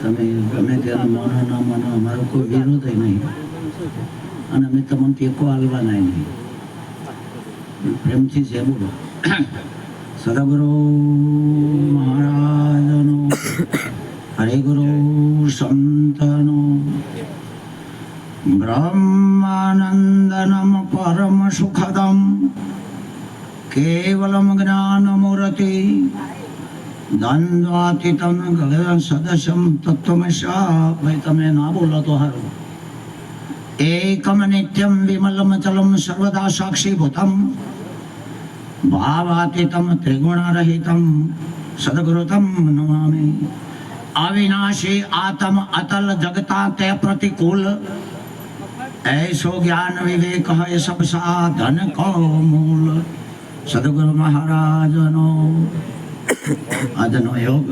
તમે ગમે તેનો માનો ના માનો અમારો કોઈ વિરોધ નહીં અને અમે તમને ટેકો હાલવાના નહીં પ્રેમથી છે બોલો સદગુરુ મહારાજનો હરે ગુરુ સંતનો બ્રહ્માનંદનમ પરમ સુખદમ કેવલમ જ્ઞાનમૂર્તિ દ્વંદ્વાતીતમ ગગન સદસ્યમ તત્વમશા ભાઈ તમે ના બોલો તો સારું એકમ નિત્યમ વિમલમ ચલમ સર્વદા સાક્ષીભૂતમ ભાવાતીતમ ત્રિગુણરહિતમ સદગુરુતમ નમામિ અવિનાશી આતમ અતલ જગતા તે પ્રતિકૂલ ऐसो ज्ञान विवेक है सब साधन को मूल સદગુરુ મહારાજનો આજનો યોગ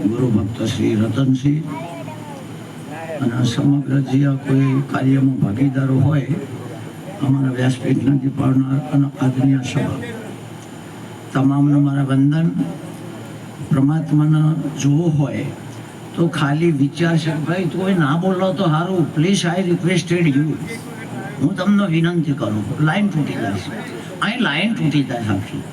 ગુરુ ભક્ત શ્રી રતનસિંહ અને સમગ્ર જે કોઈ કાર્યમાં ભાગીદારો હોય, અમારા વ્યાસપીઠ નથી પાડનાર અને આજની આ સભા. તમામનું મારા વંદન. પરમાત્માને જોવો હોય તો ખાલી વિચારશે છે ભાઈ કોઈ ના બોલો તો સારું પ્લીઝ આઈ રિક્વેસ્ટેડ યુ હું તમને વિનંતી કરું, લાઈન તૂટી જશે અહીં લાઈન તૂટી જાય આખી.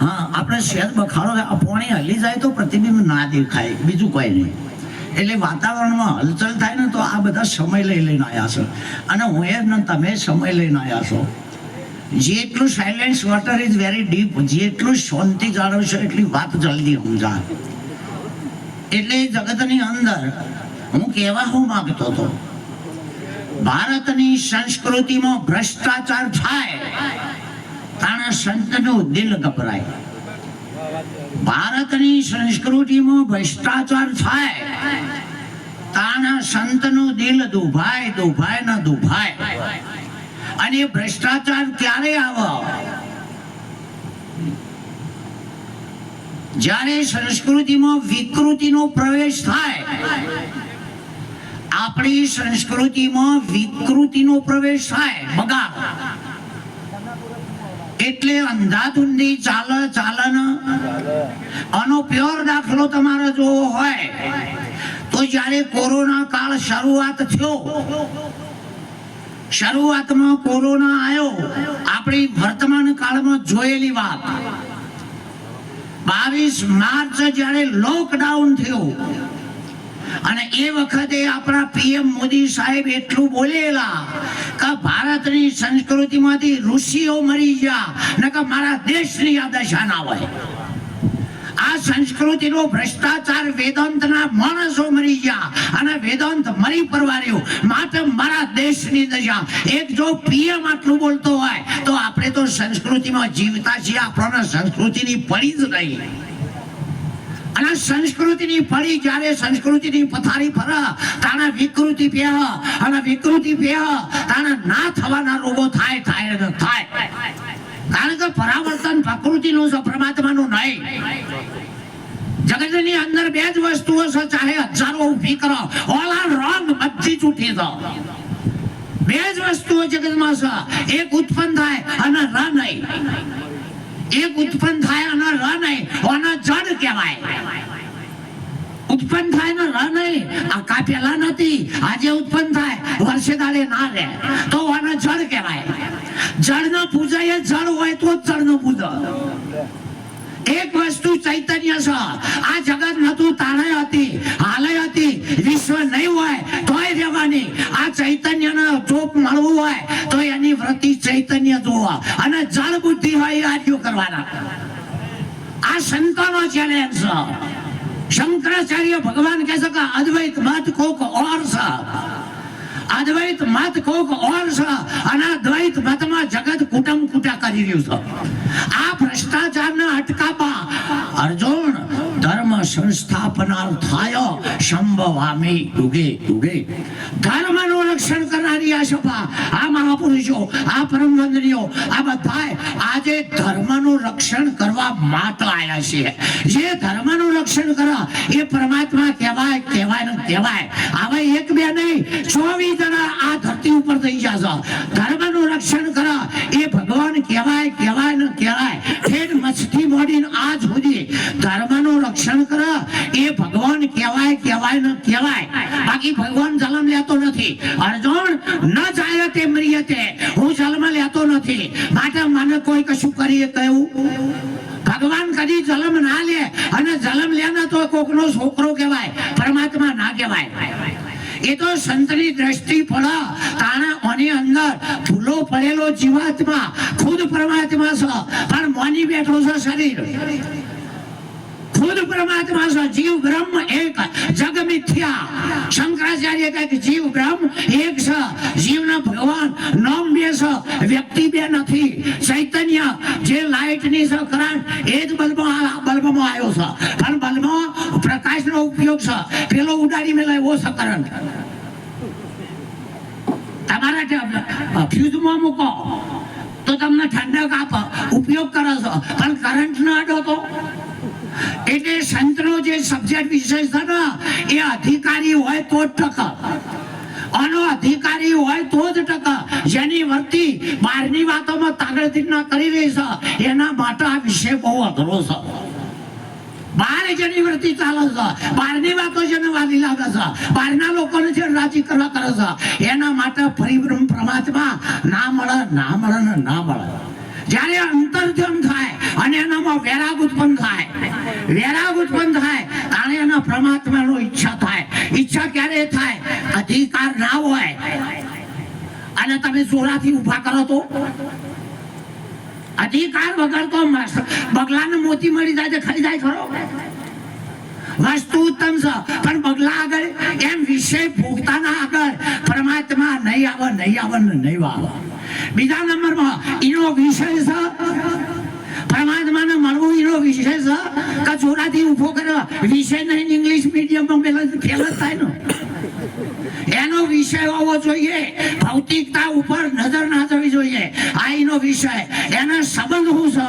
હા, આપણે શેર બખાડો આ પોણી હલી જાય તો પ્રતિબિંબ ના દેખાય બીજું કોઈ નહીં. એટલે વાતાવરણમાં હલચલ થાય ને તો આ બધા સમય લઈ લઈને આવ્યા છો. અને હું એ ને તમે સમય લઈને આવ્યા છો. જેટલું silence water is very deep જેટલું શાંતિ જાળવશે એટલી વાત જલ્દી સમજાય. એટલે જગતની અંદર હું કહેવા હું માગતો હતો, ભારતની સંસ્કૃતિમાં ભ્રષ્ટાચાર થાય. તાણા સંતનું દિલ ગભરાય. ભારતની સંસ્કૃતિમાં ભ્રષ્ટાચાર થાય. તાણા સંતનું દિલ દુભાય દુભાય ન દુભાય. અને ભ્રષ્ટાચાર ક્યારે આવે? જ્યારે સંસ્કૃતિમાં વિકૃતિનો પ્રવેશ થાય, આપણી સંસ્કૃતિમાં વિકૃતિનો પ્રવેશ થાય. બગાડ. એટલે અંધાધૂંધી ચાલ, ચાલન. આનો પ્યોર દાખલો તમારે જોવો હોય, તો જ્યારે કોરોના કાળ શરૂઆત થયો, શરૂઆતમાં કોરોના આવ્યો, આપણી વર્તમાન કાળમાં જોયેલી વાત. બાવીસ માર્ચ જ્યારે લોકડાઉન થયું અને એ વખતે આપણા પીએમ મોદી સાહેબ એટલું બોલેલા કે ભારતની સંસ્કૃતિમાંથી ઋષિઓ મરી ગયા, ને કે મારા દેશની આ દશા ના હોય. આ સંસ્કૃતિનો ભ્રષ્ટાચાર વેદાંતના માણસો મરી ગયા અને વેદાંત મરી પરવાર્યો. માટે મારા દેશની દશા. એક જો પીએમ આટલું બોલતો હોય, તો આપણે તો સંસ્કૃતિમાં જીવતા છીએ, આપણને સંસ્કૃતિની પડી જ નહીં અને સંસ્કૃતિની પડી જ્યારે સંસ્કૃતિની પથારી ફર, તાણા વિકૃતિ પેહ અને વિકૃતિ પેહ તાણા ના થવાના રોગો થાય થાય થાય. કારણ કે પરાવર્તન પ્રકૃતિનું છે પરમાત્માનું નહીં. જગતની અંદર બે જ વસ્તુઓ છે, ચાહે હજારો ઊભી કરો. ઓલ આર રોંગ બધી જૂઠી દો. બે જ વસ્તુઓ જગતમાં છે. એક ઉત્પન્ન થાય અને ર નહીં. એક ઉત્પન્ન થાય અને ર નહીં જડ કહેવાય. ઉત્પન્ન થાય ને ર નહીં, આ કાપેલા નથી, આજે ઉત્પન્ન થાય, વર્ષે દાડે ના રહે. તો આને જળ કહેવાય. જળ ન એ જળ હોય તો જ જળ નો પૂજો. એક વસ્તુ ચૈતન્ય છે. આ જગત નતું તાણે હતી હાલે હતી, વિશ્વ નહીં હોય, તોય રહેવાની. આ ચૈતન્યનો ચોપ મળવું હોય, તો એની વૃત્તિ ચૈતન્ય જોવા. અને જળ બુદ્ધિ હોય એ કરવાના. આ સંતોનો ચેલેન્જ છે. શંકરાચાર્ય ભગવાન કહે છે કે અદ્વૈત મત કોક ઓર છે. અદ્વૈત મત કોક ઓર છે અને અદ્વૈત મતમાં જગત કુટુંબ કુટા કરી રહ્યું છે. આ ભ્રષ્ટાચારને અટકાવવા અર્જુન ધર્મ સંસ્થાપનાર્થાય સંભવામી યુગે યુગે. ધર્મનું રક્ષણ કરનારી આ સભા આ મહાપુરુષો, આ પરમ વંદનીઓ આ બધાય આજે ધર્મનું રક્ષણ કરવા માટે આવ્યા છે. જે ધર્મનું રક્ષણ કરે એ પરમાત્મા કહેવાય કહેવાય કહેવાય. આવા એક બે નહીં, ચોવીસ જણા આ ધરતી ઉપર થઈ જશે ધર્મનું રક્ષણ કરે એ ભગવાન કહેવાય કહેવાય ને કહેવાય. ફેર મસ્તી મોડીને આજ સુધી ધર્મનું રક્ષણ કરે એ ભગવાન કહેવાય કહેવાય ને કહેવાય. બાકી ભગવાન જલમ લેતો નથી. અર્જુન ન જાય તે મરિયતે હું જલમ લેતો નથી. માટે મને કોઈ કશું કરીએ કહ્યું? ભગવાન કદી જલમ ના લે અને જલમ લે ને તો કોકનો છોકરો કહેવાય, પરમાત્મા ના કહેવાય. એ તો સંતની દ્રષ્ટિ પડે તાણે ઓની અંદર ભૂલો પડેલો જીવાત્મા, ખુદ પરમાત્મા છે. પણ મોની બેઠો છે શરીર. ખુદ પરમાત્મા છે જીવ બ્રહ્મ એક જગ મિથ્યા. શંકરાચાર્ય કહે કે જીવ બ્રહ્મ એક છે જીવના ભગવાન નામ બે છે વ્યક્તિ બે નથી. ચૈતન્ય જે લાઈટની છે કરંટ, એ જ બલ્બમાં બલ્બમાં આવ્યો છે પણ બલ્બમાં પ્રકાશનો ઉપયોગ છે પેલો ઉડાડી મેલા એવો છે કરંટ. તમારા ફ્યુઝમાં મૂકો. તો તમને ઠંડક આપો. ઉપયોગ કરો છો પણ કરંટ ન અડો તો? સબ્જેક્ટ વિશેષ છે એ અધિકારી હોય તો જ ટકા. આનો અધિકારી હોય તો જ ટકા. જેની વર્તી બહારની વાતોમાં તાગડતી ના કરી રહી છે, એના માટે આ વિષય બહુ અઘરો છે. બહાર જેની વૃત્તિ ચાલે છે બહારની વાતો જેને વાલી લાગે છે બહારના લોકોને જે રાજી કરવા કરે છે, એના માટે પરિભ્રમ પરમાત્મા ના મળે ના મળે ને ના મળે. જ્યારે અંતર્ધ્યાન થાય અને એનામાં વૈરાગ ઉત્પન્ન થાય, વૈરાગ ઉત્પન્ન થાય તાણે એના પરમાત્માનો ઈચ્છા થાય. ઈચ્છા ક્યારે થાય? અધિકાર ના હોય. અને તમે જોરાથી ઊભા કરો તો? અધિકાર વગર તો બગલાને મોતી મળી જાય ખાઈ જાય ખરો? વસ્તુ ઉત્તમ છે, પણ બગલા આગળ એમ વિષય ભોગતાના આગળ પરમાત્મા નહીં આવે નહીં આવે ને નહીં આવે. બીજા નંબરમાં એનો વિષય છે? પરમાત્માને મળવું એનો વિષય છે? કે ચોરાથી ઊભો કર્યો? વિષય નહીં ઇંગ્લિશ મીડિયમમાં પેલા ફેલ થાય ને. એનો વિષય હોવો જોઈએ. ભૌતિકતા ઉપર નજર ના થવી જોઈએ. આ એનો વિષય. એના સંબંધ શું છે?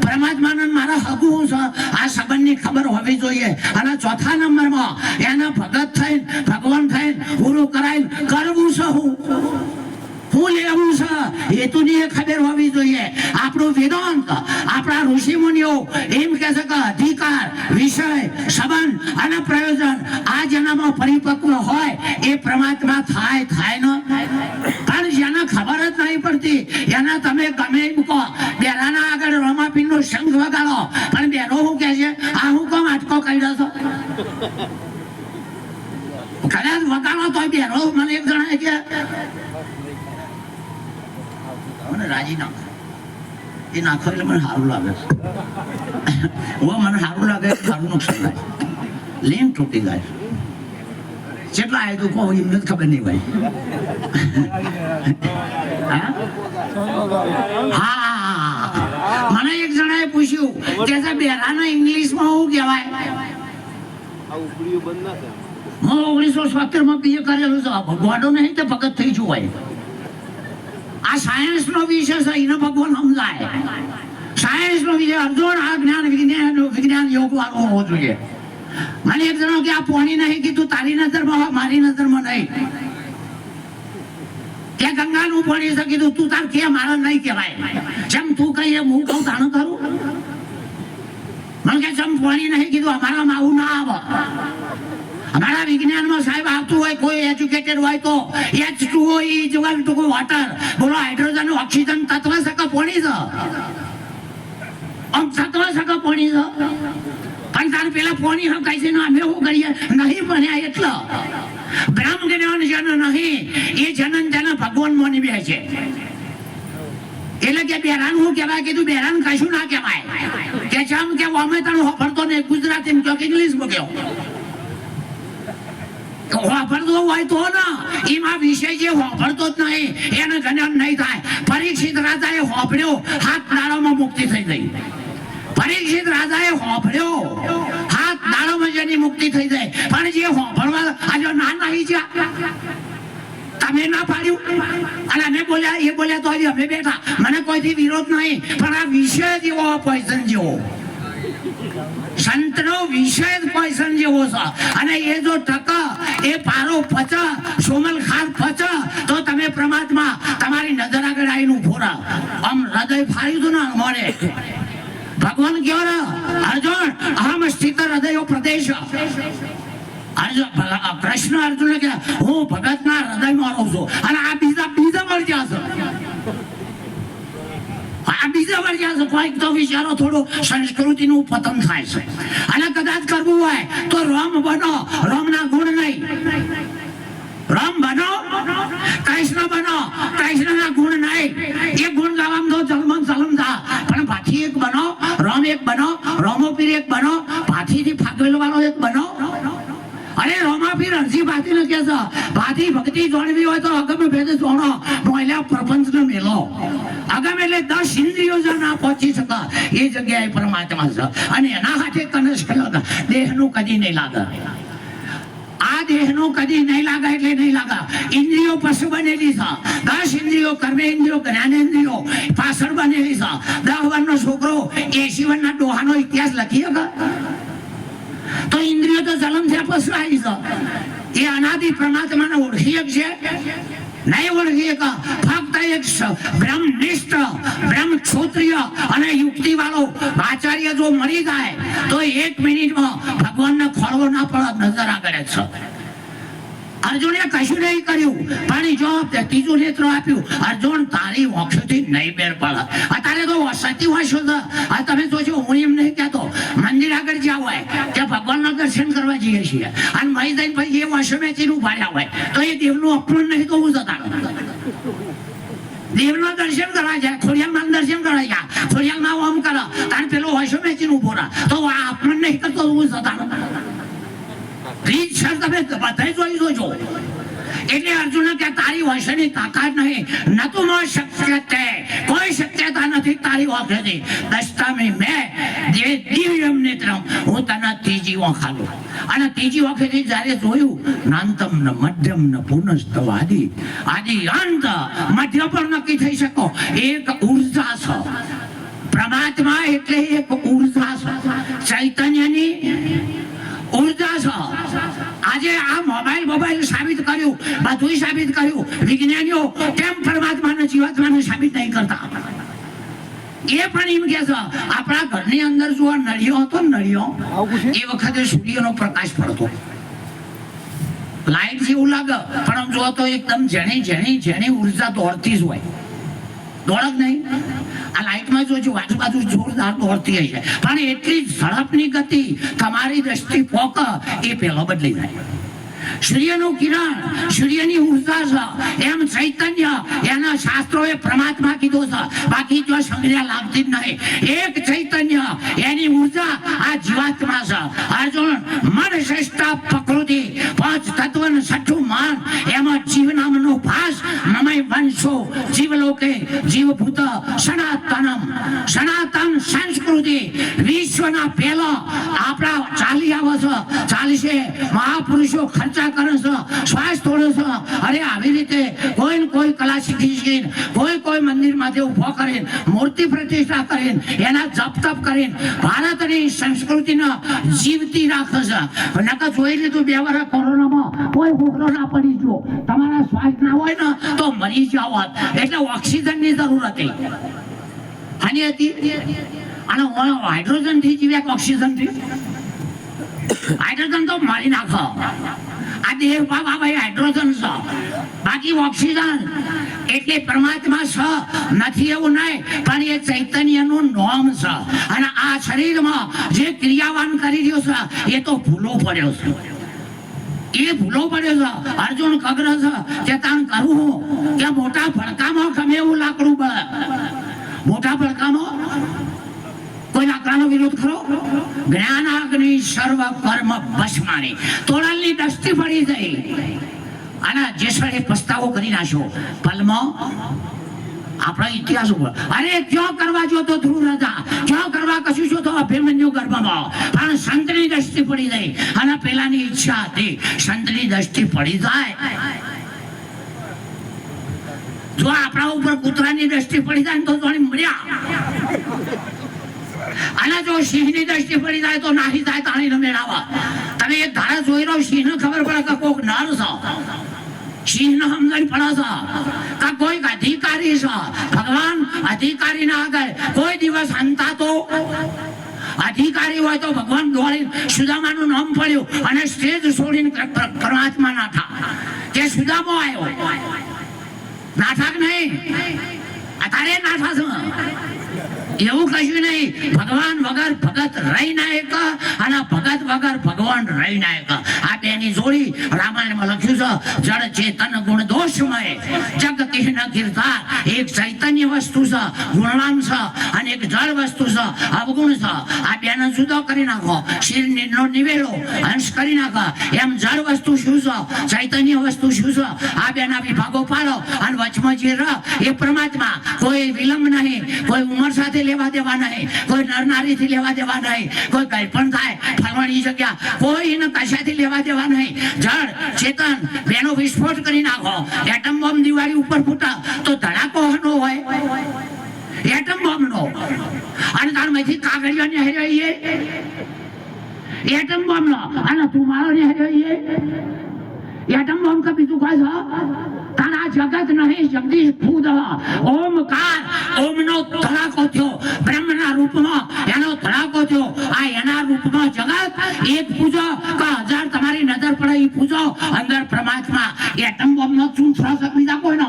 પરમાત્માને મારા હગું શું છે? આ સંબંધની ખબર હોવી જોઈએ. અને ચોથા નંબરમાં એના ભગત થઈને, ભગવાન થઈને પૂરું કરાઈને કરવું છે હું? હું લેવું છે હેતુની ખબર હોવી જોઈએ. આપણું વેદાંત, આપણા ઋષિ મુનિઓ એમ કહે છે કે અધિકાર, વિષય, સંબંધ અને પ્રયોજન આ જેનામાં પરિપક્વ હોય એ પરમાત્મા થાય થાય ન. પણ જેને ખબર જ નહીં પડતી, એને તમે ગમે એમ કહો, બેરાના આગળ રમાપીરનો શંખ વગાડો. પણ બેરો શું કહે છે? આ હું કોમ આટકો કાઢ્યો છો? કદાચ વગાડો તો બેરો, મને એક જણાય કે મને રાજી નાખો એ નાખો એટલે મને સારું લાગે હું મને સારું લાગે સારું નુકસાન થાય લીન તૂટી જાય કેટલા આવ્યું તું કહું, એમને ખબર નહીં ભાઈ હા? મને એક જણાએ પૂછ્યું કે સાહેબ, બેરાનો ઇંગ્લિશમાં શું કહેવાય? ના હું ઓગણીસો સોતેરમાં બીએ કરેલું છે. ભગવાડો નહીં તે ભગત થઈ ભાઈ? આ સાયન્સ નો વિષય છે, એને ભગવાન સમજાય. સાયન્સ નો વિષય અર્જુન આ જ્ઞાન, વિજ્ઞાન વિજ્ઞાન યોગ વાળો હોવો જોઈએ. મને એક જણો કે આ પોણી નહીં કીધું, તારી નજરમાં માં મારી નજરમાં નહીં. કે ગંગાનું પાણી છે, કીધું, તું તાર કે મારા નહીં કહેવાય. જેમ તું કહીએ હું કહું તાણું કરું મને કે જેમ પાણી નહીં કીધું, અમારામાં આવું ના આવે. અમારા વિજ્ઞાનમાં સાહેબ આવતું હોય, કોઈ એજ્યુકેટેડ હોય તો એચ ટુ ઓ ઈ તો વોટર બોલો હાઇડ્રોજન ઓક્સિજન તત્વ સક પાણી છે? આમ તત્વ સક પાણી છે? પણ તાર પેલા પાણી હકાય છે? અમે શું કરીએ? નહીં બન્યા એટલો. બ્રહ્મ જ્ઞાન જન નહીં, એ જનન જન ભગવાન મોની બે છે. એટલે કે બેરાન હું કહેવાય? કીધું, બેરાન કશું ના કહેવાય. કે છે કે અમે તને હોફરતો ને ગુજરાતી કહો કે ઇંગ્લિશમાં કહો. વાપરતો હોય તો ના. એમાં વિષય જે વાપરતો જ નહીં, એને જ્ઞાન નહીં થાય. પરીક્ષિત રાજાએ હોભળ્યો, હાથ દાડામાં મુક્તિ થઈ ગઈ. પરીક્ષિત રાજાએ હોભળ્યો, હાથ દાડામાં જેની મુક્તિ થઈ જાય પણ જે હોભળવા આજે ના નહીં છે, તમે ના પાડ્યું. અને અમે બોલ્યા, એ બોલ્યા તો હજી અમે બેઠા. મને કોઈથી વિરોધ નહીં, પણ આ વિષય જેવો પોઈઝન જેવો. સંતનો વિષય જ પોઈઝન જેવો છે. અને એ જો ટક, એ પારો પચ, સોમલ ખાર પચ, તો તમે પ્રમાત્મા તમારી નજર આગળ આવીને રહો. આમ હૃદય ફાળ્યું હતું ને મળે ભગવાન કયો અર્જુન અહમ સ્થિત હૃદયો પ્રદેશ. કૃષ્ણ અર્જુન કે હું ભગતના હૃદયમાં રહું છું. અને આ બીજા બીજા મળી જશે છે કોઈક તો વિચારો થોડું, સંસ્કૃતિનું પતન થાય છે. અને કદાચ કરવું હોય, તો રોમ બનો. રોમના ગુણ નહીં. રામ બનો. કૃષ્ણ બનો. કૃષ્ણના ગુણ નહીં. એ ગુણ ગાવામાં તો જલમન સલમ થા. પણ ભાથી એક બનો, રોમ એક બનો રોમોપીર એક બનો પાછીથી ફાગવેલ વાળો એક બનો. અરે રોમાપીર રણજી ભાતી કે છે ભાતી ભક્તિ જાણવી હોય તો અગમ ભેદ જોણો. મોયલા પ્રપંચનો મેલો. અગમ એટલે દસ ઇન્દ્રિયો જો ના પહોંચી શકે એ જગ્યાએ પરમાત્મા છે અને એના હાથે કનસ લાગે. દેહનું કદી નહીં લાગે. આ દેહનું કદી નહીં લાગે એટલે નહીં લાગે. ઇન્દ્રિયો પશુ બનેલી છે. દસ ઇન્દ્રિયો કર્મેન્દ્રિયો જ્ઞાનેન્દ્રિયો પાછળ બનેલી છે. દસ વર્ષનો છોકરો એસી વર્ષના ડોહાનો ઇતિહાસ લખી શકે? ઇન્દ્રિયો તો જલમ છે પશુ આવી એ અનાદિ પરમાત્માને ઓળખી છે. નહીં ઓળખી એક, ફક્ત એક બ્રહ્મનિષ્ઠ બ્રહ્મ ક્ષોત્રિય અને યુક્તિ વાળો આચાર્ય જો મળી જાય, તો એક મિનિટમાં ભગવાનને ખોળવો ના પડે, નજર આગળ છે. અર્જુને કશું નહીં કર્યું. પણ જો ત્રીજું નેત્ર આપ્યું. અર્જુન, તારી વક્ષથી નહીં બેર પડે. અત્યારે તો સતી છે આ તમે જોજો, હું એમ નહીં કહેતો. મંદિર આગળ જ્યાં હોય, ત્યાં ભગવાનના દર્શન કરવા જઈએ છીએ. અને મહી જઈને પછી એ વાંચો મેચીને ઉભાડ્યા હોય. તો એ દેવનું અપમાન નહીં તો હું જતા દેવના દર્શન કરવા જાય, ખોડિયાલમાં દર્શન કરવા જાય. ખોડિયાલમાં ઓમ કરો, તારે પેલો મેચીને ઊભો રહે તો આ અપમાન નહીં કરતો, હું જતા રીત સર તમે બધા જોઈ જોજો. એટલે અર્જુન કે તારી વંશની તાકાત નહીં. નતું નો શક્ય તે કોઈ શક્યતા નથી તારી વખતની દસ્તામે મેં જે દિવ્યમ નેત્રમ હું તને ત્રીજી વખાલું અને ત્રીજી વખતે જ્યારે જોયું નાંતમ ન મધ્યમ ન પુનસ્તવ આદિ આદિ અંત મધ્ય પર નક્કી થઈ શકો. એક ઊર્જા છે પરમાત્મા એટલે એક ઊર્જા છે ચૈતન્યની ઊર્જા છે? આજે આ મોબાઈલ મોબાઈલ સાબિત કર્યું બધું સાબિત કર્યું. વિજ્ઞાનીઓ કેમ પરમાત્માને જીવાત્માને સાબિત નહીં કરતા? એ પણ એમ કે છે આપણા ઘરની અંદર જો આ નળિયો હતો નળિયો એ વખતે સૂર્યનો પ્રકાશ પડતો. લાઈટ જેવું લાગે પણ આમ જો તો એકદમ જેણી જેણી જેણી ઊર્જા દોડતી જ હોય. દોડક નહીં. આ લાઈટમાં જોજો આજુબાજુ જોરદાર દોડતી હશે પણ એટલી ઝડપની ગતિ તમારી દ્રષ્ટિ પોક એ પેલો બદલી જાય. સૂર્યનું કિરણ, સૂર્યની ઊર્જા છે. એમ ચૈતન્ય એના શાસ્ત્રોએ પરમાત્મા કીધું છે. બાકી જો સંજ્ઞા લાગતી જ નહીં. એક ચૈતન્ય એની ઊર્જા આ જીવાત્મા છે. અર્જુન મન શ્રેષ્ઠ પ્રકૃતિ, પાંચ તત્વન છઠ્ઠું માન, એમાં જીવ નામનો ભાસ મમય વંશો જીવલોકે જીવભૂત સનાતનમ. સનાતન સંસ્કૃતિ વિશ્વના પહેલા આપણા ચાલી આવે છે. ચાલીસે મહાપુરુષો ખર્ચા કરે છે શ્વાસ તોડે છે અરે આવી રીતે કોઈ ને કોઈ કલા શીખી શીખીને, કોઈ કોઈ મંદિરમાંથી ઊભો કરીને, મૂર્તિ પ્રતિષ્ઠા કરીને, એના જપ તપ કરીને ભારતની સંસ્કૃતિને જીવતી રાખે છે. નકર જોઈ લીધું બે વર્ષ કોરોનામાં, કોઈ હોકરો ના પડી ગયો. તમારા શ્વાસ ના હોય ને, તો મરી જાવ એટલે ઓક્સિજનની જરૂર હતી. આની હતી? અને હાઇડ્રોજનથી જીવ્યા કે ઓક્સિજનથી હાઇડ્રોજન તો મારી નાખો. આ દેહ આ ભાઈ હાઇડ્રોજન છે બાકી ઓક્સિજન એટલે પરમાત્મા છે નથી એવું નહીં, પણ એ ચૈતન્યનું નોમ છે અને આ શરીરમાં જે ક્રિયાવાન કરી રહ્યો છે એ તો ભૂલો પડ્યો છે એ ભૂલો પડ્યો છે અર્જુન કગ્ર છે કે તાણ કરવું કે મોટા ભડકામાં ગમે એવું લાકડું બળે. મોટા ભડકામાં? કોઈ લાકડાનો વિરોધ ખરો? જ્ઞાન અગ્નિ સર્વ કર્મ ભસ્માની તોડલની દસ્તી પડી ગઈ જે સ્થળે પસ્તાવો કરી નાખ્યો પલમો, આપણા ઇતિહાસ ઉપર. અરે, ક્યાં કરવા જો તો ધ્રુવ રાજા? ક્યાં કરવા કશું છો તો અભિમન્યુ ગર્ભમાં? પણ સંતની દ્રષ્ટિ પડી ગઈ અને પેલાની ઈચ્છા હતી. સંતની દ્રષ્ટિ પડી જાય. જો આપણા ઉપર કૂતરાની દ્રષ્ટિ પડી જાય તો મળ્યા અને જો સિંહની દ્રષ્ટિ પડી જાય તો નાહી થાય તાણી મેળાવા. તમે એક ધારા જોઈ રહ્યો સિંહ ખબર પડે કે કોક નર છો. સિંહ સમજણ પડે છે કે કોઈક અધિકારી છે. ભગવાન અધિકારીના આગળ કોઈ દિવસ હંતા તો અધિકારી હોય તો ભગવાન દોડી સુદામાનું નામ પડ્યું અને સ્ટેજ છોડીને પ્ર- પ્ર- પરમાત્મા નાઠા કે સુદામો આવ્યો? નાથા કે નહીં? અત્યારે નાઠા છે. એવું કશું નહીં. ભગવાન વગર ભગત રહી નાયક અને ભગત વગર ભગવાન રહી નાયક આ બેની જોડી રામાયણમાં લખ્યું છે, જળ ચેતન ગુણ દોષમય, જગ કિહન કીર્તા એક ચૈતન્ય વસ્તુ છે, ગુણવાન છે અને એક જળ વસ્તુ છે, અવગુણ છે. આ બેને જુદો કરી નાખો. શિર નો નિવેલો હંસ કરી નાખો. એમ જળ વસ્તુ શું છે? ચૈતન્ય વસ્તુ શું છે? આ બેના વિભાગો પાડો અને વચમાં જે રહ એ પરમાત્મા કોઈ વિલંબ નહીં, કોઈ ઉંમર સાથે લેવા દેવા નહીં, કોઈ નરનારીથી લેવા દેવા નહીં, કોઈ કંઈ પણ થાય ફલવાની જગ્યા કોઈ એને કશાથી લેવા દેવા નહીં. જળ, ચેતન, બેનો વિસ્ફોટ કરી નાખો. એટમ બોમ્બ દિવાળી ઉપર ફૂટા તો ધડાકો નો હોય. એટમ બોમ્બ નો અને તારમાંથી કાગળિયા ને હરાઈએ એટમ બોમ્બ નો અને તું મારો ને હરાઈએ એટમ બોમ્બ કા બીજું કાંઈ જગત નહીં, જગદીશ ભૂત. ઓમકાર ઓમનો ધડાકો થયો. બ્રહ્મના રૂપમાં એનો ધડાકો થયો. આ એના રૂપમાં જગત એક પૂજો કે હજાર તમારી નજર પડે એ પૂજો. અંદર પરમાત્મા એટમ બોમ્બનો ચૂંટ શ્વાસક બીજા કોઈનો.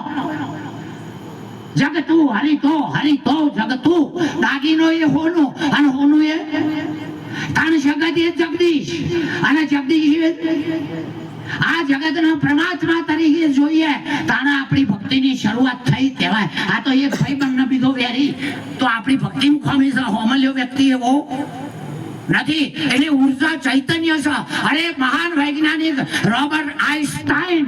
જગતું, હરિતો હરિતો જગતું. દાગીનો એ હોનું અને હોનું એ? તાણ જગત એ જગદીશ અને જગદીશ આ જગતના પરમાત્મા તરીકે જોઈએ, તાણે આપણી ભક્તિની શરૂઆત થઈ કહેવાય. આ તો એક ભાઈ બંને બીજો વેરી. તો આપણી ભક્તિ ખોમી છે હોમલ્યો વ્યક્તિ એવો? નથી. એની ઊર્જા ચૈતન્ય છે અરે મહાન વૈજ્ઞાનિક રોબર્ટ આઈન્સ્ટાઈન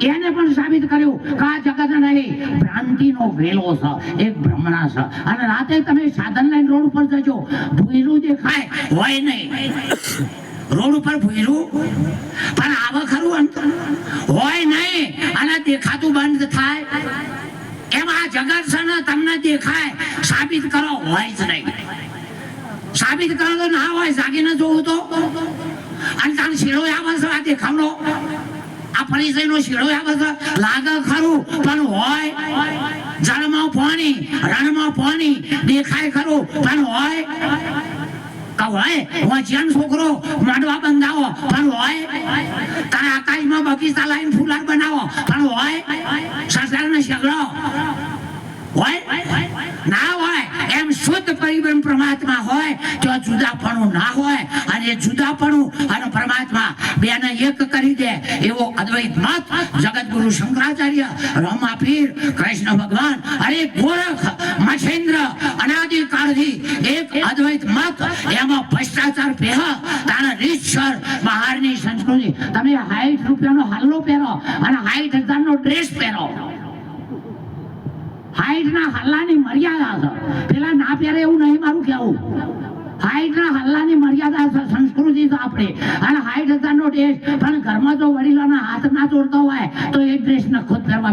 એને પણ સાબિત કર્યું કે આ જગત નહીં ભ્રાંતિનો વેલો છે એક ભ્રમણા છે અને રાતે તમે સાધન લાઈન રોડ ઉપર જજો. ભૂયરું દેખાય. હોય નહીં. રોડ ઉપર ભૂયરું પણ આવે ખરું અંત હોય નહીં, અને દેખાતું બંધ થાય. એમ આ જગત છે ને તમને દેખાય. સાબિત કરો, હોય જ નહીં. સાબિત કરો તો ના હોય, જાગીને જોવું તો. અને તાણ શીળો આવે છે, આ દેખાવનો. આ પરિચયનો શીળો આવે છે. લાગે ખરું, પણ હોય. જળમાં પાણી, રણમાં પાણી, દેખાય ખરું, પણ હોય. કવાય વચન છોકરો, માંડવા બંધાવો. પણ હોય, તારા આકાશમાં બગીચા લાઈન ફૂલાર બનાવો. પણ હોય સંસારનો શગડો હોય? ના હોય? એમ શુદ્ધ પરિબ્રહ્મ પરમાત્મા હોય તો જુદાપણું ના હોય. અને જુદાપણું અને પરમાત્મા બેને એક કરી દે એવો અદ્વૈત મત જગતગુરુ શંકરાચાર્ય, રમાપીર, કૃષ્ણ ભગવાન અરે ગોરખ મછેન્દ્ર અનાદિ કાળથી એક અદ્વૈત મત. એમાં ભ્રષ્ટાચાર પહે તારા રીતસર બહારની સંસ્કૃતિ. તમે હાઈટ રૂપિયાનો હાલ્લો પહેરો અને હાઈટ હજારનો ડ્રેસ પહેરો. હાઈટના હલ્લાની મર્યાદા છે. પેલા ના પહેરે એવું નહીં, મારું કહેવું. હાઈટના હલ્લાની મર્યાદા છે, સંસ્કૃતિ તો આપણે. અને હાઈટ હજારનો ડ્રેસ પણ ઘરમાં જો વડીલોના હાથ ના જોડતો હોય, તો એ ડ્રેસ ને ખુદ પહેરવા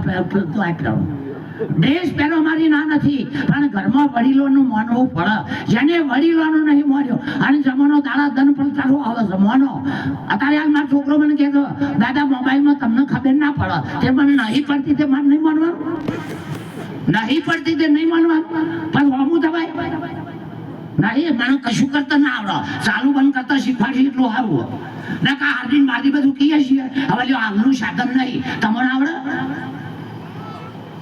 ડ્રેસ પહેરવા મારી ના નથી, પણ ઘરમાં વડીલોનું માનવું પડે. જેને વડીલોનું નહીં માન્યો, અને જમાનો દાડા ધન પ્રચારો આવે છે માનો અત્યારે હાલ મારો છોકરો મને કહેતો, દાદા, મોબાઈલમાં તમને ખબર ના પડે. તે મને નહીં પડતી, તે મારે નહીં માનવાનું. નહીં પડતી તે નહીં માનવા. પણ હોમું થવાય. નહીં મને કશું કરતા ના આવડે. ચાલુ બંધ કરતા શીખવાડી એટલું સારું. ના કા હાર્દિન બાદી બધું કહીએ છીએ. હવે લ્યો આગનું સાધન નહીં. તમને આવડે?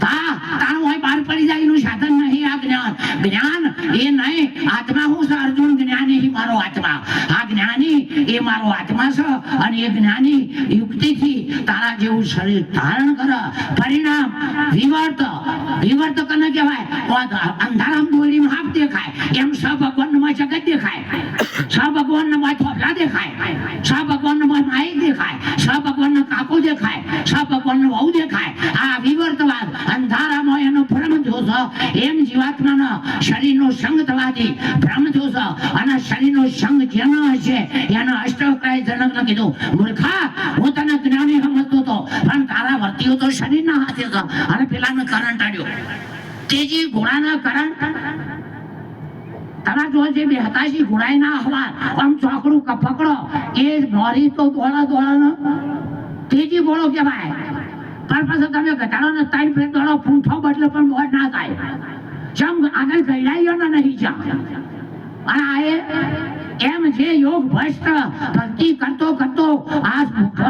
તા તારું હોય બહાર પડી જાય એનું સાધન નહીં આ જ્ઞાન. જ્ઞાન એ નહીં, આત્મા હું છે અર્જુન, જ્ઞાની મારો આત્મા. આ જ્ઞાની એ મારો આત્મા છે અને એ જ્ઞાની યુક્તિથી તારા જેવું શરીર ધારણ કરે. પરિણામ વિવર્ત વિવર્ત કને કહેવાય? અંધારામ દોડીમાં હાફ દેખાય. એમ સ ભગવાનમાં જગત દેખાય. સ ભગવાનમાં થોપલા દેખાય. સ ભગવાનમાં માય દેખાય. સ ભગવાનનો કાકો દેખાય. સ ભગવાનનો વહુ દેખાય આ વિવર્તવાદ અંધારામાં એનો ભ્રમ જોશ એમ જીવાત્માનો શરીરનો સંગ થવાથી ભ્રમ થશે અને શરીરનો સંગ જેનો હશે, એનો અષ્ટવક્રાય જનકને કીધું, મૂર્ખા, હું તને જ્ઞાની સમજતો હતો પણ તારા વર્તીઓ તો શરીરના હાથે છે અને પેલાનો કરંટ આડ્યો તેજી ઘોડાના કરંટ તારા જો જે બે હતાશી ઘોડાઈના અહવાલ આમ ચોકડું પકડો એ મોરી તો દોડા દોડા તેજી બોલો કે કહેવાય. પણ પાછો તમે ઘટાડો ને તારી ફેર દોડો, પૂંઠો બદલો પણ મોર ના થાય. ચમ આગળ ગઈડાયો ને નહીં ચમ અને આ એમ જે યોગ ભ્રષ્ટ ભક્તિ કરતો કરતો આ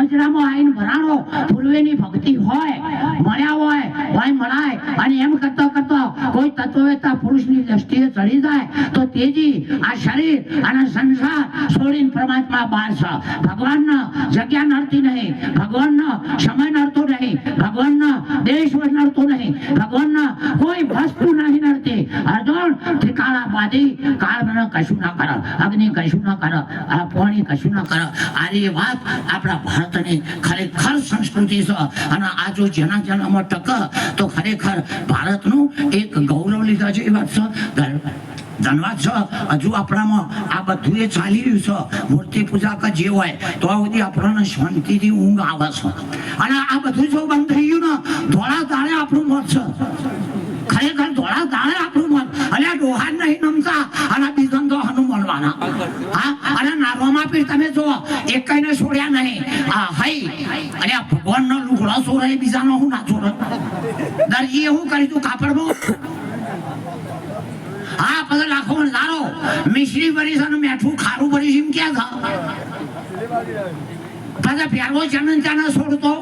વજરામાં આવીને ભરાણો ફૂલવેની ભક્તિ હોય, મળ્યા હોય હોય મળાય અને એમ કરતો કરતો કોઈ તત્વવેતા પુરુષની દ્રષ્ટિએ ચડી જાય. તો તેજી આ શરીર અને સંસાર છોડીને પરમાત્મા બહાર છે. ભગવાનનો જગ્યા નડતી નહીં. ભગવાનનો સમય નડતો નહીં. ભગવાનનો દેશ નડતો નહીં. ભગવાનનો કોઈ વસ્તુ નહીં નડતી. અર્જુન ઠિકાણા બાંધી કાળ કશું ના કરે. અગ્નિ કશું ના કરે. આ પાણી કશું ના કરે. આ વાત આપણા ભારતની ખરેખર સંસ્કૃતિ છે. અને આ જો જેના જન્મ ટક, તો ખરેખર ભારતનું એક ગૌરવ લીધા છે એ વાત છે. ધન- ધન્યવાદ હજુ આપણામાં આ બધું એ ચાલી રહ્યું છે. મૂર્તિ પૂજા કે જે હોય, તો બધી આપણને શાંતિથી ઊંઘ આવે છે. અને આ બધું જો બંધ થઈ ગયું ને, ધોળા તાળે આપણું મત છે. ખરેખર ધોળા તાળે આપણું મત. અને આ ડોહાર નહીં નમતા, અને બીજન તો હા? અને નારવામાં પણ તમે જો એક કઈને છોડ્યા નહીં. હા હઈ. આ ભગવાનનો લુગડો છોડે, બીજાનો હું ના છોડે. દરજીએ હું કરી તું કાપડમાં હા પછી લાખો લારો. મિશ્રી ભરીશ અને મેઠું ખારું ભરીશ એમ ક્યાં થા પાછા પ્યારો ચનન ચાના છોડતો.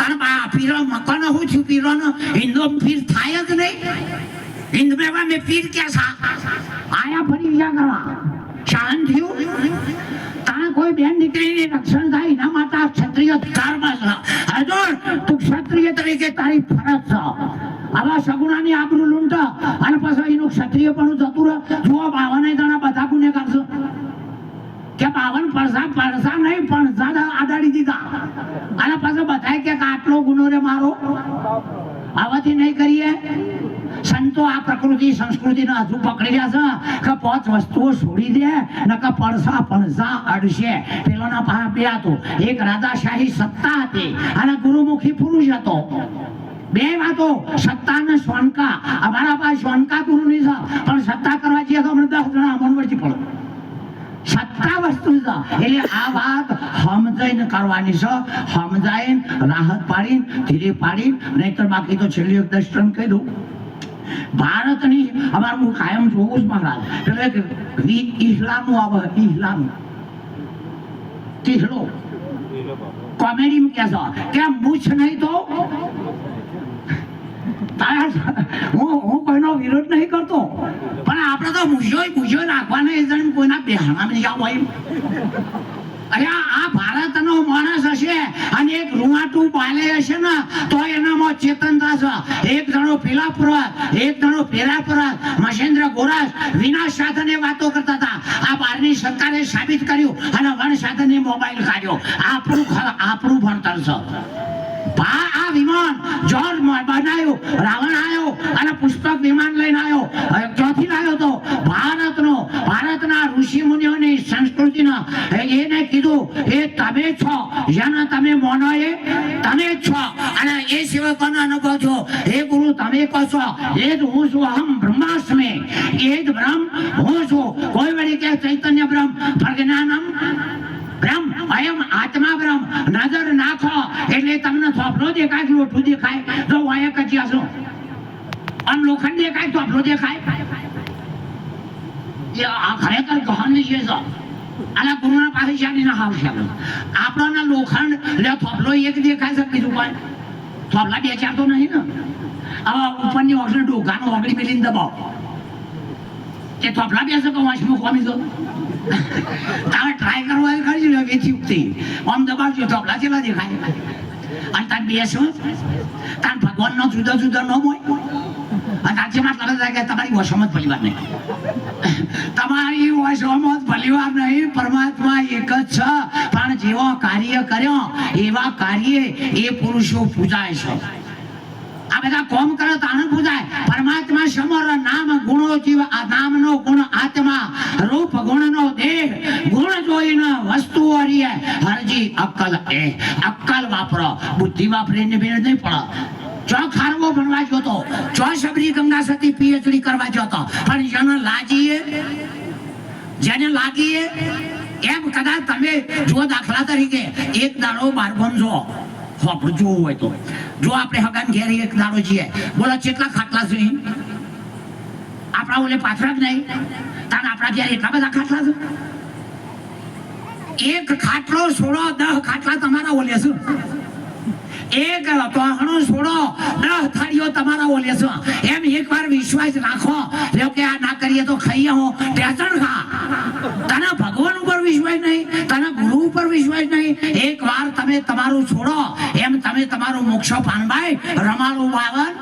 કારણ આ પીરો મકાન હું છું પીરો હિન્દુ પીર થાય જ નહીં. હિન્દ મેવા મેં પીર ક્યાં સા આયા ફરી બીજા કરવા. શાંત થયું. તાણે કોઈ બેન દીકરીની રક્ષણ થાય, એના માટે આ ક્ષત્રિય ધર્મ અર્જુન તું ક્ષત્રિય તરીકે તારી ફરજ છે. આવા સગુણાની આબરૂ લૂંટા અને પછી એનું ક્ષત્રિય પણ જતું રહે. જુઓ, બાવાને દાણા બધા ગુને કરશો કે બાવન પરસા પરસા નહીં જાડા આડાડી દીધા. અને પાછો બધાય કે આટલો ગુનો રે મારો? આવાથી નહીં કરીએ? સંતો આ પ્રકૃતિ, સંસ્કૃતિને હજુ પકડી રહ્યા છે કે પાંચ વસ્તુઓ છોડી દે નકા પડસા પડસા અડશે. પેલોના પાસે બે હતું. એક રાજાશાહી સત્તા હતી અને ગુરુમુખી પુરુષ હતો. બે વાતો. સત્તા ને સ્વનકા અમારા પાસે શ્વાનકા નહીં છે પણ સત્તા કરવા જઈએ તો અમને દસ જણા અમન વચ્ચે પડો. સત્તા વસ્તુ છે એટલે આ વાત સમજાઈને કરવાની છે. સમજાઈને રાહત પાડીને ધીરે પાડીને નહીતર બાકી તો છેલ્લી એક દર્શન કહી દઉં. ભારતની અમારું હું કાયમ જોઉં જ મહારાજ. એટલે ઇસ્લામનું આવે ઇસ્લામ. તીસરો કોમેડી કે છે કે મૂછ નહીં તો તારા હું હું કોઈનો વિરોધ નહીં કરતો. પણ આપણે તો મૂછો મૂછો રાખવાના એ જણ કોઈના બેહાણા નહીં એમ અરે આ ભારતનો માણસ હશે અને એક રૂવાટું બાલે હશે ને, તો એનામાં ચેતનતા છે એક જણો પેલા પરત, એક જણો પેલા પરત. મહેન્દ્ર ગોરાસ વિના સાધને વાતો કરતા હતા. આ બહારની સરકારે સાબિત કર્યું અને વણ સાધને મોબાઈલ કાઢ્યો. આપણું આપણું ભણતર છે. ભા આ વિમાન જોર બનાવ્યું રાવણ આવ્યો અને પુષ્પક વિમાન લઈને આવ્યો. ક્યાંથી લાવ્યો તો? ભારતનો, ભારતના ઋષિ મુનિઓની સંસ્કૃતિના. એને કીધું, એ તમે છો, જેને તમે મોનો એ તમે છો. અને એ સેવકોનો અનુભવ છો એ ગુરુ, તમે કહો છો, એ જ હું છું, અહમ બ્રહ્માસ્મે. એ જ બ્રહ્મ હું છું. કોઈ વળી કે ચૈતન્ય બ્રહ્મ પ્રજ્ઞાનમ બ્રહ્મ અયમ આત્મા બ્રહ્મ નજર નાખો એટલે તમને થોપલો દેખાય? કે લોઠું દેખાય જો વાય કચિયા છો. આમ લોખંડ દેખાય થોપલો દેખાય. એ આ ખરેખર ગહન છે આના ગુરુના પાસે શાની ના છે આપણને લોખંડ, લે થોપલો એક દેખાય છે બીજું કોઈ? થોપલા બે ચાર તો નહીં ને? હવે ઉપરની ઓગળી ડોકાનો ઓગળી મેલીને દબાવો. કે થોપલા બેસે કે વાંચમાં કોમી દો તારે ટ્રાય કરવો લો વેચી ઉગતી. આમ દબાવજો તો આપણા જેવા દેખાય? તાર બેસો તાર ભગવાનનો જુદો જુદો ન હોય. અને રાજ્યમાં તરત થાય કે તમારી વસમત પરિવાર નહીં. તમારી વસમત પરિવાર નહીં, પરમાત્મા એક જ છે. પણ જેવો કાર્ય કર્યો, એવા કાર્ય એ પુરુષો પૂજાય છે. આ બધા કોમ કરે આનંદ પૂજાય પરમાત્મા સમર નામ ગુણો જીવ, આ નામનો ગુણ આત્મા, રૂપ ગુણનો દેહ, ગુણ જોઈને વસ્તુ રીએ. હરજી અક્કલ એ. અક્કલ વાપરો. બુદ્ધિ વાપરીને બેન નહીં પડે. ચો ખારવો ભણવા જોતો ચો સબરી ગંગા સતી પીએચડી કરવા જોતો પણ જેને લાજીએ, જેને લાગીએ, એમ કદાચ તમે જો દાખલા તરીકે, એક દાડો બાર છો હોપડું હોય તો. જો આપણે હગાન ઘેર એક દાડો છીએ બોલો, કેટલા ખાટલા છે આપણા ઓલે પાછળ જ નહીં? તાન આપણા ઘેર એટલા બધા ખાટલા છે? એક ખાટલો છોડો, દહ ખાટલા તમારા ઓલે છે. એક તોહણું છોડો, દહ થાળીઓ તમારા ઓલે છે. એમ એકવાર વિશ્વાસ રાખો. લ્યો કે આ ના કરીએ તો ખાઈએ હું. ટેસણ ખા. તને ભગવાન ઉપર વિશ્વાસ નહીં, તને ગુરુ ઉપર વિશ્વાસ નહીં. એક વાર તમે તમારું છોડો. તમારું પાનભાઈ રમાડું બાવન?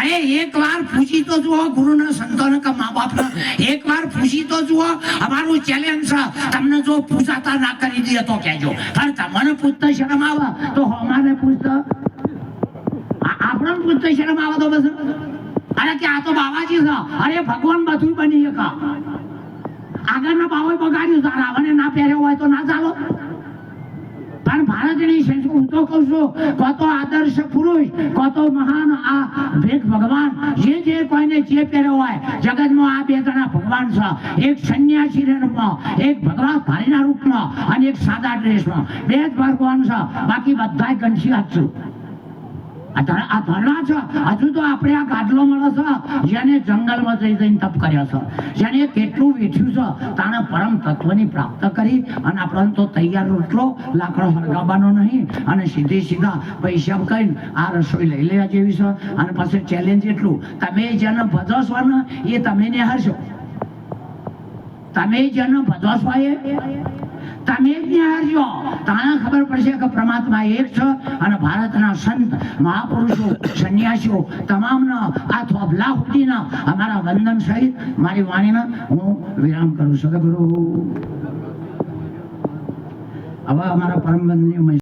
અરે એક વાર પૂછી તો જુઓ ગુરુને સંતોને કે મા બાપને એક વાર પૂછી તો જુઓ અમારું ચેલેન્જ છે. તમને જો પૂછાતા ના કરી દે તો કહેજો. પણ તમને પૂછતા શરમ આવે તો અમારે પૂછતા? આપણને પૂછતા શરમ આવે તો બસ. અરે, કે આ તો બાવાજી છે. અરે, ભગવાન બધું બની શકા. આગળના બાવો બગાડ્યું. છે અને ના પહેર્યો હોય તો ના ચાલો. પણ ભારતની સંસ્કૃતિ કહું છું કો આદર્શ પુરુષ કો મહાન આ ભેદ ભગવાન, જે જે કોઈને જે પહેર્યો હોય, જગતમાં આ બે જણા ભગવાન છે. એક સંન્યાસી રૂપમાં, એક ભગવાન ભારીના રૂપમાં અને એક સાદા ડ્રેસમાં. બે જ ભગવાન છે, બાકી બધા ગંઠી હાથ છું. આ તો આપણે આ ગાદલો મળે છે. જેને જંગલમાં જઈ જઈને તપ કર્યો છે. કેટલું વેઠ્યું છે. તાણે પરમ તત્વની પ્રાપ્ત કરી અને આપણને તો તૈયાર રોટલો, લાકડો હરગાવવાનો નહીં અને સીધી સીધા પૈસા કહીને આ રસોઈ લઈ લેવા જેવી છે. અને પછી ચેલેન્જ એટલું. તમે જેને ભજવશો ને એ તમે ને હરશો. તમે જેને ભજવશો એ ખબર પડશે કે પરમાત્મા એક છે અને ભારતના સંત, મહાપુરુષો, સંન્યાસીઓ તમામના આ થોભલા સુધીના અમારા વંદન સહિત મારી વાણીને હું વિરામ કરું સદગુરુ. હવે અમારા પરમ વંદનીય